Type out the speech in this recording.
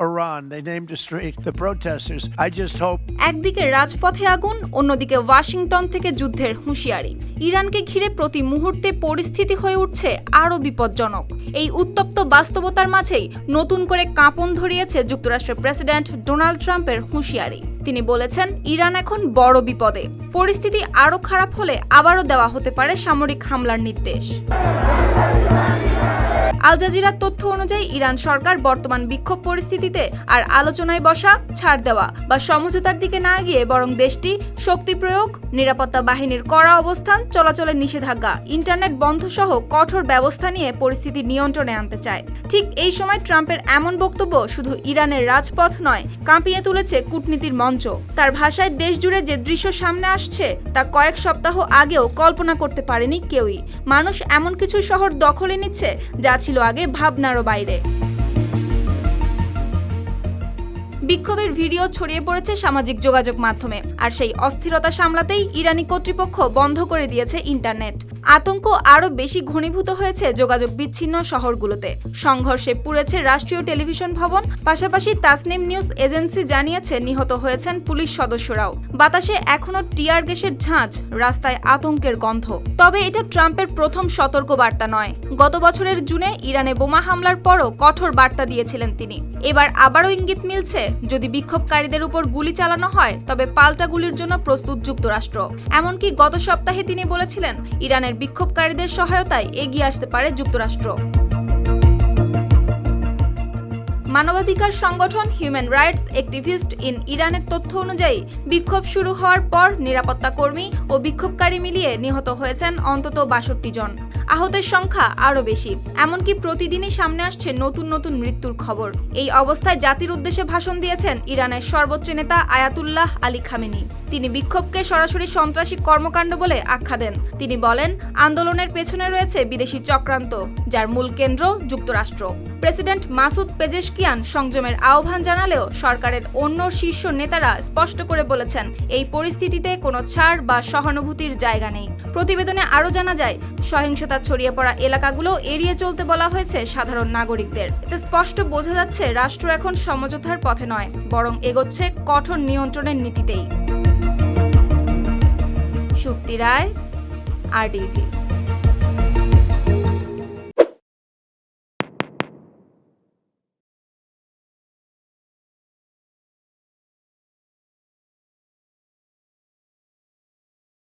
Iran. They named street. The protesters. I just hope একদিকে রাজপথে আগুন, অন্যদিকে ওয়াশিংটন থেকে যুদ্ধের হুঁশিয়ারি ইরানকে ঘিরে প্রতি মুহূর্তে পরিস্থিতি হয়ে উঠছে আরও বিপজ্জনক এই উত্তপ্ত বাস্তবতার মাঝেই নতুন করে কাঁপন ধরিয়েছে যুক্তরাষ্ট্রের প্রেসিডেন্ট ডোনাল্ড ট্রাম্পের হুঁশিয়ারি তিনি বলেছেন, ইরান এখন বড় বিপদে পরিস্থিতি আরও খারাপ হলে আবারও দেওয়া হতে পারে সামরিক হামলার নির্দেশ আল জাজিরার তথ্য অনুযায়ী, ইরান সরকার বর্তমান বিক্ষোভ পরিস্থিতিতে আর আলোচনায় বসা ছাড় দেওয়া বা সমঝোতার দিকে না গিয়ে বরং দেশটি শক্তি প্রয়োগ, নিরাপত্তা বাহিনীর কড়া অবস্থান, চলাচলের নিষেধাজ্ঞা, ইন্টারনেট বন্ধ সহ কঠোর ব্যবস্থা নিয়ে পরিস্থিতি নিয়ন্ত্রণে আনতে চায়। ঠিক এই সময় ট্রাম্পের এমন বক্তব্য শুধু ইরানের রাজপথ নয়, কাঁপিয়ে তুলেছে কূটনীতির মঞ্চ। তার ভাষায় দেশ জুড়ে যে দৃশ্য সামনে আসছে, তা কয়েক সপ্তাহ আগেও কল্পনা করতে পারেনি কেউই। মানুষ এমন কিছু শহর দখলে নিচ্ছে, যা ছিল আগে ভাবনারও বাইরে। বিক্ষোভের ভিডিও ছড়িয়ে পড়েছে সামাজিক যোগাযোগ মাধ্যমে। আর সেই অস্থিরতা সামলাতেই ইরানি কর্তৃপক্ষ বন্ধ করে দিয়েছে ইন্টারনেট। আতঙ্ক আরও বেশি ঘনীভূত হয়েছে যোগাযোগ বিচ্ছিন্ন শহরগুলোতে। সংঘর্ষে পুড়েছে রাষ্ট্রীয় টেলিভিশন ভবন। পাশাপাশি তাসনিম নিউজ এজেন্সি জানিয়েছে নিহত হয়েছেন পুলিশ সদস্যরাও। বাতাসে এখনও টিয়ার গ্যাসের ঝাঁঝ রাস্তায় আতঙ্কের গন্ধ। তবে এটা ট্রাম্পের প্রথম সতর্ক বার্তা নয়। গত বছরের জুনে ইরানে বোমা হামলার পরও কঠোর বার্তা দিয়েছিলেন তিনি। এবার আবারও ইঙ্গিত মিলছে যদি বিক্ষোভকারীদের উপর গুলি চালানো হয়, তবে পাল্টা গুলির জন্য প্রস্তুত যুক্তরাষ্ট্র। এমনকি গত সপ্তাহে তিনি বলেছিলেন, ইরানের বিক্ষোভকারীদের সহায়তায় এগিয়ে আসতে পারে যুক্তরাষ্ট্র। মানবাধিকার সংগঠন হিউম্যান রাইটস অ্যাক্টিভিস্ট ইন ইরানের তথ্য অনুযায়ী, বিক্ষোভ শুরু হওয়ার পর নিরাপত্তা কর্মী ও বিক্ষোভকারী মিলিয়ে নিহত হয়েছেন অন্তত বাষট্টি জন। আহতের সংখ্যা আরও বেশি। এমনকি প্রতিদিনই সামনে আসছে নতুন নতুন মৃত্যুর খবর। এই অবস্থায় জাতির উদ্দেশ্যে ভাষণ দিয়েছেন ইরানের সর্বোচ্চ নেতা আয়াতুল্লাহ আলী খামেনি। তিনি বিক্ষোভকে সরাসরি সন্ত্রাসী কর্মকাণ্ড বলে আখ্যা দেন। তিনি বলেন, আন্দোলনের পেছনে রয়েছে বিদেশি চক্রান্ত, যার মূল কেন্দ্র যুক্তরাষ্ট্র। প্রেসিডেন্ট মাসুদ পেজেশকিয়ান সংযমের আহ্বান জানালেও সরকারের অন্য শীর্ষ নেতারা স্পষ্ট করে বলেছেন, এই পরিস্থিতিতে কোনো ছাড় বা সহানুভূতির জায়গা নেই। প্রতিবেদনে আরও জানা যায়, সহিংসতা ছড়িয়ে পড়া এলাকাগুলো এড়িয়ে চলতে বলা হয়েছে সাধারণ নাগরিকদের। এতে স্পষ্ট বোঝা যাচ্ছে, রাষ্ট্র এখন সমঝোতার পথে নয়, বরং এগোচ্ছে কঠোর নিয়ন্ত্রণের নীতিতেই। শুক্তি রায়, আর